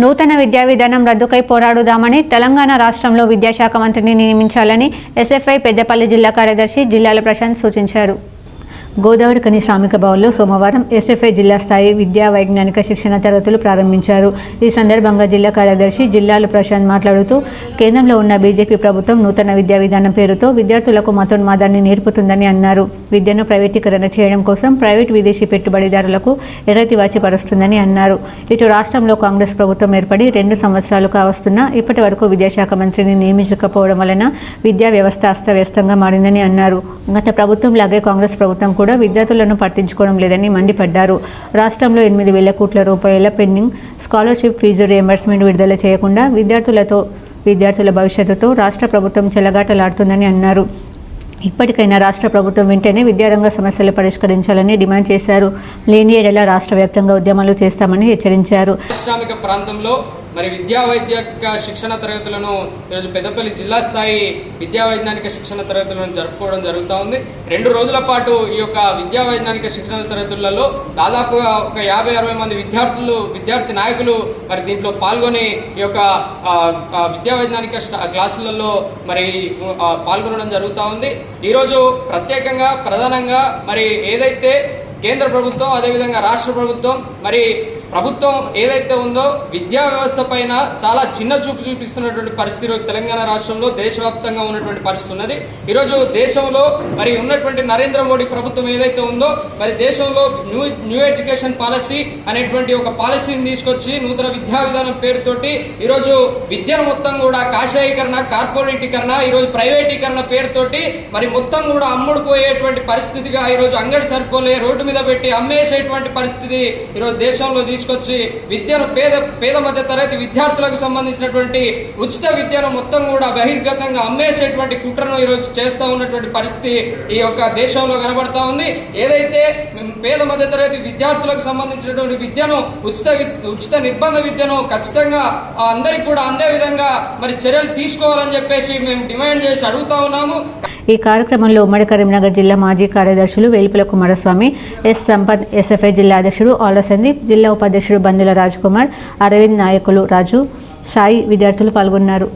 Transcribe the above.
నూతన విద్యా విధానం రద్దుకై పోరాడుదామని తెలంగాణ రాష్ట్రంలో విద్యాశాఖ మంత్రిని నియమించాలని ఎస్ఎఫ్ఐ పెద్దపల్లి జిల్లా కార్యదర్శి జిల్లాల ప్రశాంత్ సూచించారు. గోదావరి కని శ్రామిక భవన్లో సోమవారం ఎస్ఎఫ్ఐ జిల్లా స్థాయి విద్యా వైజ్ఞానిక శిక్షణ తరగతులు ప్రారంభించారు. ఈ సందర్భంగా జిల్లా కార్యదర్శి జిల్లాలు ప్రశాంత్ మాట్లాడుతూ కేంద్రంలో ఉన్న బీజేపీ ప్రభుత్వం నూతన విద్యా విధానం పేరుతో విద్యార్థులకు మతోన్మాదాన్ని నేర్పుతుందని అన్నారు. విద్యను ప్రైవేటీకరణ చేయడం కోసం ప్రైవేట్ విదేశీ పెట్టుబడిదారులకు ఎరతి వాచిపరుస్తుందని అన్నారు. ఇటు రాష్ట్రంలో కాంగ్రెస్ ప్రభుత్వం ఏర్పడి రెండు సంవత్సరాలు కావస్తున్నా ఇప్పటి వరకు విద్యాశాఖ మంత్రిని నియమించకపోవడం వలన విద్యా వ్యవస్థ అస్తవ్యస్తంగా మారిందని అన్నారు. గత ప్రభుత్వం లాగే కాంగ్రెస్ ప్రభుత్వం కూడా విద్యార్థులను పట్టించుకోవడం లేదని మండిపడ్డారు. రాష్ట్రంలో ఎనిమిది వేల కోట్ల రూపాయల పెండింగ్ స్కాలర్షిప్ ఫీజు రియంబర్స్మెంట్ విడుదల చేయకుండా విద్యార్థులతో విద్యార్థుల భవిష్యత్తుతో రాష్ట్ర ప్రభుత్వం చెలగాటలాడుతుందని అన్నారు. ఇప్పటికైనా రాష్ట్ర ప్రభుత్వం వెంటనే విద్యారంగ సమస్యలు పరిష్కరించాలని డిమాండ్ చేశారు. లేని ఏడల రాష్ట్ర వ్యాప్తంగా ఉద్యమాలు చేస్తామని హెచ్చరించారు. ప్రాంతంలో మరి విద్యా వైద్యక శిక్షణ తరగతులను ఈరోజు పెద్దపల్లి జిల్లా స్థాయి విద్యా వైజ్ఞానిక శిక్షణ తరగతులను జరుపుకోవడం జరుగుతూ ఉంది. రెండు రోజుల పాటు ఈ యొక్క విద్యా వైజ్ఞానిక శిక్షణ తరగతులలో దాదాపుగా ఒక యాభై అరవై మంది విద్యార్థులు విద్యార్థి నాయకులు మరి దీంట్లో పాల్గొని ఈ యొక్క విద్యా వైజ్ఞానిక క్లాసులలో మరి పాల్గొనడం జరుగుతూ ఉంది. ఈరోజు ప్రత్యేకంగా ప్రధానంగా మరి ఏదైతే కేంద్ర ప్రభుత్వం అదేవిధంగా రాష్ట్ర ప్రభుత్వం మరి ప్రభుత్వం ఏదైతే ఉందో విద్యా వ్యవస్థ పైన చాలా చిన్న చూపు చూపిస్తున్నటువంటి పరిస్థితి తెలంగాణ రాష్ట్రంలో దేశవ్యాప్తంగా ఉన్నటువంటి పరిస్థితి ఉన్నది. ఈరోజు దేశంలో మరి ఉన్నటువంటి నరేంద్ర మోడీ ప్రభుత్వం ఏదైతే ఉందో మరి దేశంలో న్యూ న్యూ ఎడ్యుకేషన్ పాలసీ అనేటువంటి ఒక పాలసీని తీసుకొచ్చి నూతన విద్యా విధానం పేరుతోటి ఈరోజు విద్యను మొత్తం కూడా కాషాయీకరణ కార్పొరేటీకరణ ఈరోజు ప్రైవేటీకరణ పేరుతోటి మరి మొత్తం కూడా అమ్ముడుపోయేటువంటి పరిస్థితిగా ఈరోజు అంగడి సరిపోలే రోడ్డు మీద పెట్టి అమ్మేసేటువంటి పరిస్థితి ఈరోజు దేశంలో తీసుకొచ్చి విద్యను పేద పేద మధ్య తరగతి విద్యార్థులకు సంబంధించినటువంటి ఉచిత విద్యను మొత్తం కూడా బహిర్గతంగా అమ్మేసేటువంటి కుట్రను ఈరోజు చేస్తూ ఉన్నటువంటి పరిస్థితి ఈ యొక్క దేశంలో కనబడతా ఉంది. ఏదైతే పేద మధ్య తరగతి విద్యార్థులకు సంబంధించినటువంటి విద్యను ఉచిత ఉచిత నిర్బంధ విద్యను ఖచ్చితంగా అందరికి కూడా అందే విధంగా మరి చర్యలు తీసుకోవాలని చెప్పేసి మేము డిమాండ్ చేసి అడుగుతా ఉన్నాము. ఈ కార్యక్రమంలో ఉమ్మడి కరీంనగర్ జిల్లా మాజీ కార్యదర్శులు వేలుపుల కుమారస్వామి ఎస్ సంపత్ ఎస్ఎఫ్ఐ జిల్లా అధ్యక్షుడు ఆళ్ళ సందీప్ జిల్లా ఉపాధ్యక్షుడు బందుల రాజ్కుమార్ అరవింద్ నాయకులు రాజు సాయి విద్యార్థులు పాల్గొన్నారు.